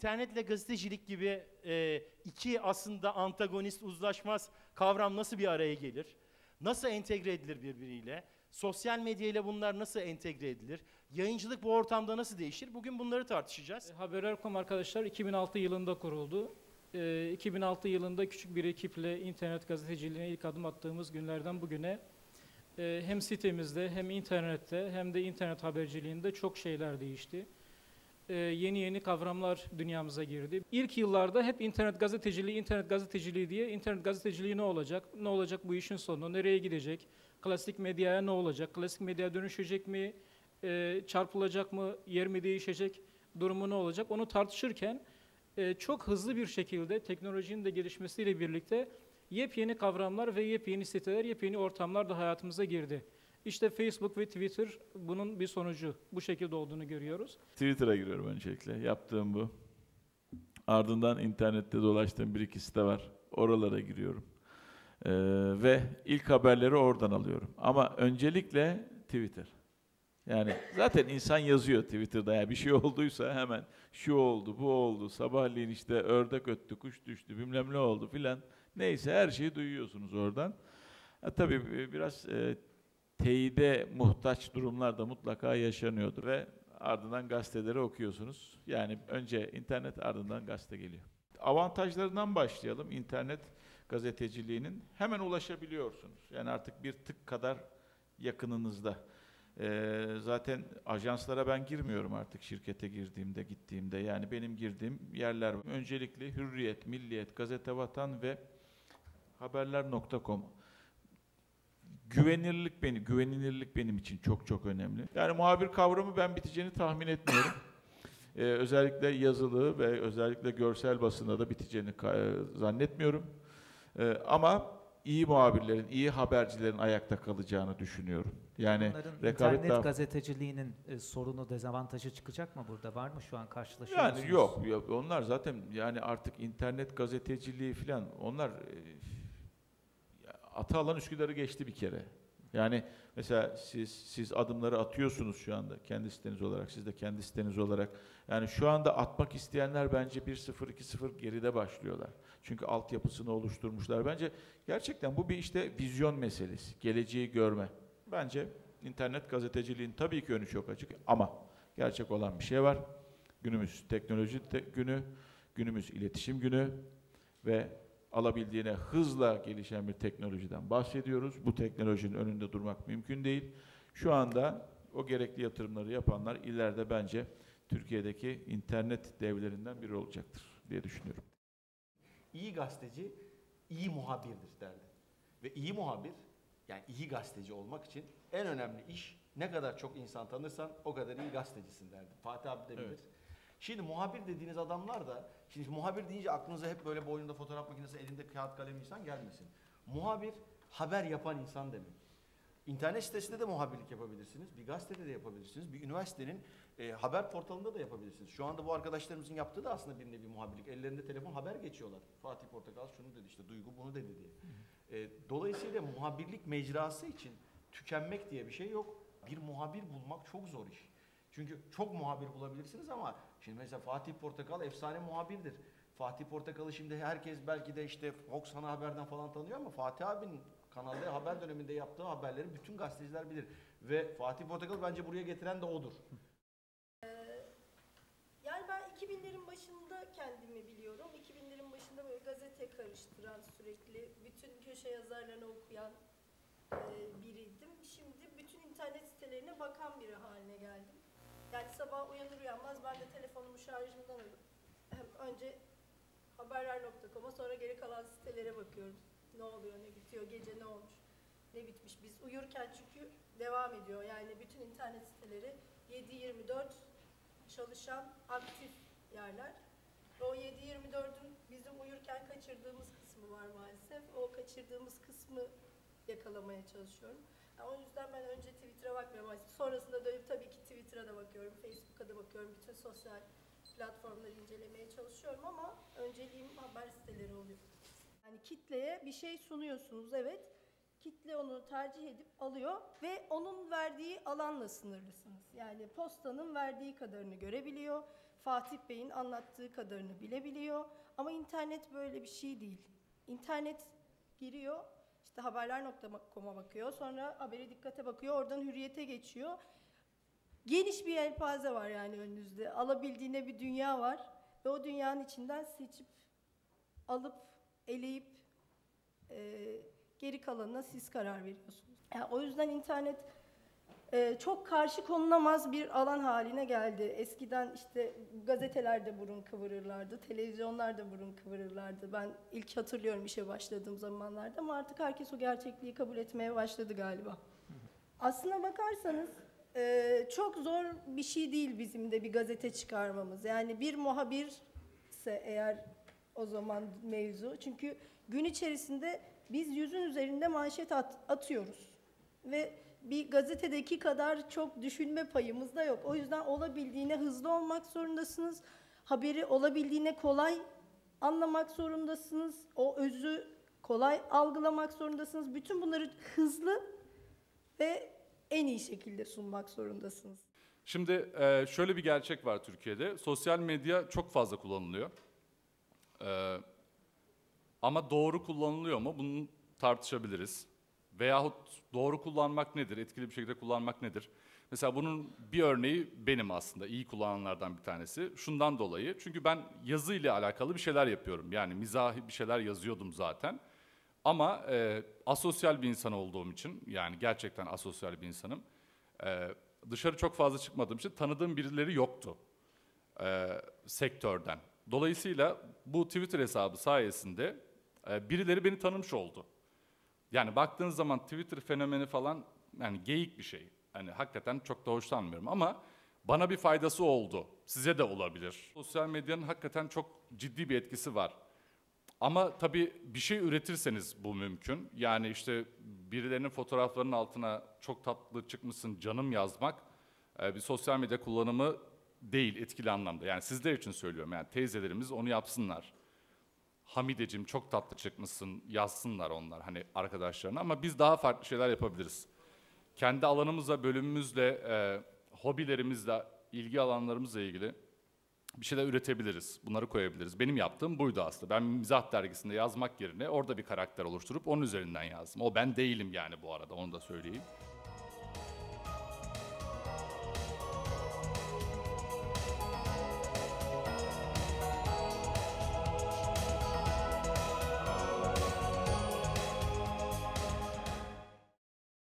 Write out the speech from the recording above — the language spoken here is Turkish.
internetle gazetecilik gibi e, iki aslında antagonist, uzlaşmaz kavram nasıl bir araya gelir? Nasıl entegre edilir birbiriyle? Sosyal medya ile bunlar nasıl entegre edilir? Yayıncılık bu ortamda nasıl değişir? Bugün bunları tartışacağız. E, Haber.com arkadaşlar 2006 yılında kuruldu. E, 2006 yılında küçük bir ekiple internet gazeteciliğine ilk adım attığımız günlerden bugüne e, hem sitemizde hem internette hem de internet haberciliğinde çok şeyler değişti. E, yeni yeni kavramlar dünyamıza girdi. İlk yıllarda hep internet gazeteciliği, internet gazeteciliği diye internet gazeteciliği ne olacak? Ne olacak bu işin sonu? Nereye gidecek? Klasik medyaya ne olacak? Klasik medyaya dönüşecek mi? E, çarpılacak mı? Yer mi değişecek? Durumu ne olacak? Onu tartışırken e, çok hızlı bir şekilde teknolojinin de gelişmesiyle birlikte yepyeni kavramlar ve yepyeni siteler, yepyeni ortamlar da hayatımıza girdi. İşte Facebook ve Twitter bunun bir sonucu. Bu şekilde olduğunu görüyoruz. Twitter'a giriyorum öncelikle. Yaptığım bu. Ardından internette dolaştığım bir iki site var. Oralara giriyorum. Ee, ve ilk haberleri oradan alıyorum. Ama öncelikle Twitter. Yani zaten insan yazıyor Twitter'da. Yani bir şey olduysa hemen şu oldu, bu oldu, sabahleyin işte ördek öttü, kuş düştü, bilmem ne oldu filan. Neyse her şeyi duyuyorsunuz oradan. Ha, tabii biraz e, teyide muhtaç durumlar da mutlaka yaşanıyordur ve ardından gazeteleri okuyorsunuz. Yani önce internet ardından gazete geliyor. Avantajlarından başlayalım. İnternet gazeteciliğinin hemen ulaşabiliyorsunuz. Yani artık bir tık kadar yakınınızda. Ee, zaten ajanslara ben girmiyorum artık şirkete girdiğimde, gittiğimde. Yani benim girdiğim yerler öncelikle Hürriyet, Milliyet, Gazete Vatan ve haberler.com. Güvenilirlik benim, güvenilirlik benim için çok çok önemli. Yani muhabir kavramı ben biteceğini tahmin etmiyorum. Ee, özellikle yazılı ve özellikle görsel basında da biteceğini e, zannetmiyorum. Ee, ama iyi muhabirlerin, iyi habercilerin ayakta kalacağını düşünüyorum. Yani Bunların rekabet internet daha- gazeteciliğinin e, sorunu, dezavantajı çıkacak mı burada? Var mı şu an karşılaşıyor Yani yok, yok. Onlar zaten yani artık internet gazeteciliği falan onlar e, atı alan Üsküdar'ı geçti bir kere. Yani mesela siz siz adımları atıyorsunuz şu anda kendi siteniz olarak, siz de kendi siteniz olarak. Yani şu anda atmak isteyenler bence 1-0 2-0 geride başlıyorlar. Çünkü altyapısını oluşturmuşlar. Bence gerçekten bu bir işte vizyon meselesi, geleceği görme. Bence internet gazeteciliğin tabii ki önü çok açık ama gerçek olan bir şey var. Günümüz teknoloji te- günü, günümüz iletişim günü ve alabildiğine hızla gelişen bir teknolojiden bahsediyoruz. Bu teknolojinin önünde durmak mümkün değil. Şu anda o gerekli yatırımları yapanlar ileride bence Türkiye'deki internet devlerinden biri olacaktır diye düşünüyorum. İyi gazeteci iyi muhabirdir derdi. Ve iyi muhabir yani iyi gazeteci olmak için en önemli iş ne kadar çok insan tanırsan o kadar iyi gazetecisin derdi. Fatih abi de bilir. Evet. Şimdi muhabir dediğiniz adamlar da şimdi muhabir deyince aklınıza hep böyle boynunda fotoğraf makinesi elinde kağıt kalem insan gelmesin. Muhabir haber yapan insan demek. İnternet sitesinde de muhabirlik yapabilirsiniz. Bir gazetede de yapabilirsiniz. Bir üniversitenin e, haber portalında da yapabilirsiniz. Şu anda bu arkadaşlarımızın yaptığı da aslında bir nevi muhabirlik. Ellerinde telefon haber geçiyorlar. Fatih Portakal şunu dedi işte Duygu bunu dedi diye. E, dolayısıyla muhabirlik mecrası için tükenmek diye bir şey yok. Bir muhabir bulmak çok zor iş. Çünkü çok muhabir bulabilirsiniz ama şimdi mesela Fatih Portakal efsane muhabirdir. Fatih Portakal'ı şimdi herkes belki de işte Fox Ana Haber'den falan tanıyor ama Fatih abinin kanalda haber döneminde yaptığı haberleri bütün gazeteciler bilir. Ve Fatih Portakal bence buraya getiren de odur. Yani ben 2000'lerin başında kendimi biliyorum. 2000'lerin başında böyle gazete karıştıran sürekli bütün köşe yazarlarını okuyan e, biriydim. Şimdi bütün internet sitelerine bakan biri haline geldim. Yani sabah uyanır uyanmaz ben de telefonumu şarjımdan alıp önce haberler.com'a sonra geri kalan sitelere bakıyorum. Ne oluyor, ne bitiyor, gece ne olmuş, ne bitmiş. Biz uyurken çünkü devam ediyor. Yani bütün internet siteleri 7-24 çalışan aktif yerler. O 7-24'ün bizim uyurken kaçırdığımız kısmı var maalesef. O kaçırdığımız kısmı yakalamaya çalışıyorum. Yani o yüzden ben önce Twitter'a bakmıyorum. Sonrasında dönüp tabii ki Twitter'a da bakıyorum, Facebook'a da bakıyorum. Bütün sosyal platformları incelemeye çalışıyorum ama önceliğim haber siteleri oluyor. Yani kitleye bir şey sunuyorsunuz evet. Kitle onu tercih edip alıyor ve onun verdiği alanla sınırlısınız. Yani postanın verdiği kadarını görebiliyor. Fatih Bey'in anlattığı kadarını bilebiliyor. Ama internet böyle bir şey değil. İnternet giriyor, işte haberler.com'a bakıyor, sonra haberi dikkate bakıyor, oradan hürriyete geçiyor. Geniş bir yelpaze var yani önünüzde. Alabildiğine bir dünya var ve o dünyanın içinden seçip alıp eleyip e, geri kalanına siz karar veriyorsunuz. Yani o yüzden internet e, çok karşı konulamaz bir alan haline geldi. Eskiden işte gazetelerde burun kıvırırlardı, televizyonlarda burun kıvırırlardı. Ben ilk hatırlıyorum işe başladığım zamanlarda ama artık herkes o gerçekliği kabul etmeye başladı galiba. Aslına bakarsanız e, çok zor bir şey değil bizim de bir gazete çıkarmamız. Yani bir muhabirse eğer o zaman mevzu. Çünkü gün içerisinde biz yüzün üzerinde manşet at- atıyoruz. Ve bir gazetedeki kadar çok düşünme payımız da yok. O yüzden olabildiğine hızlı olmak zorundasınız. Haberi olabildiğine kolay anlamak zorundasınız. O özü kolay algılamak zorundasınız. Bütün bunları hızlı ve en iyi şekilde sunmak zorundasınız. Şimdi e, şöyle bir gerçek var Türkiye'de. Sosyal medya çok fazla kullanılıyor. E, ama doğru kullanılıyor mu? Bunu tartışabiliriz. Veyahut doğru kullanmak nedir? Etkili bir şekilde kullanmak nedir? Mesela bunun bir örneği benim aslında iyi kullananlardan bir tanesi. Şundan dolayı çünkü ben yazı ile alakalı bir şeyler yapıyorum. Yani mizahi bir şeyler yazıyordum zaten. Ama e, asosyal bir insan olduğum için yani gerçekten asosyal bir insanım. E, dışarı çok fazla çıkmadığım için tanıdığım birileri yoktu e, sektörden. Dolayısıyla bu Twitter hesabı sayesinde e, birileri beni tanımış oldu. Yani baktığınız zaman Twitter fenomeni falan yani geyik bir şey. Hani hakikaten çok da hoşlanmıyorum ama bana bir faydası oldu. Size de olabilir. Sosyal medyanın hakikaten çok ciddi bir etkisi var. Ama tabii bir şey üretirseniz bu mümkün. Yani işte birilerinin fotoğraflarının altına çok tatlı çıkmışsın canım yazmak e, bir sosyal medya kullanımı değil etkili anlamda. Yani sizler için söylüyorum. Yani teyzelerimiz onu yapsınlar. Hamideciğim çok tatlı çıkmışsın yazsınlar onlar hani arkadaşlarına ama biz daha farklı şeyler yapabiliriz. Kendi alanımızla, bölümümüzle, e, hobilerimizle, ilgi alanlarımızla ilgili bir şeyler üretebiliriz. Bunları koyabiliriz. Benim yaptığım buydu aslında. Ben mizah dergisinde yazmak yerine orada bir karakter oluşturup onun üzerinden yazdım. O ben değilim yani bu arada onu da söyleyeyim.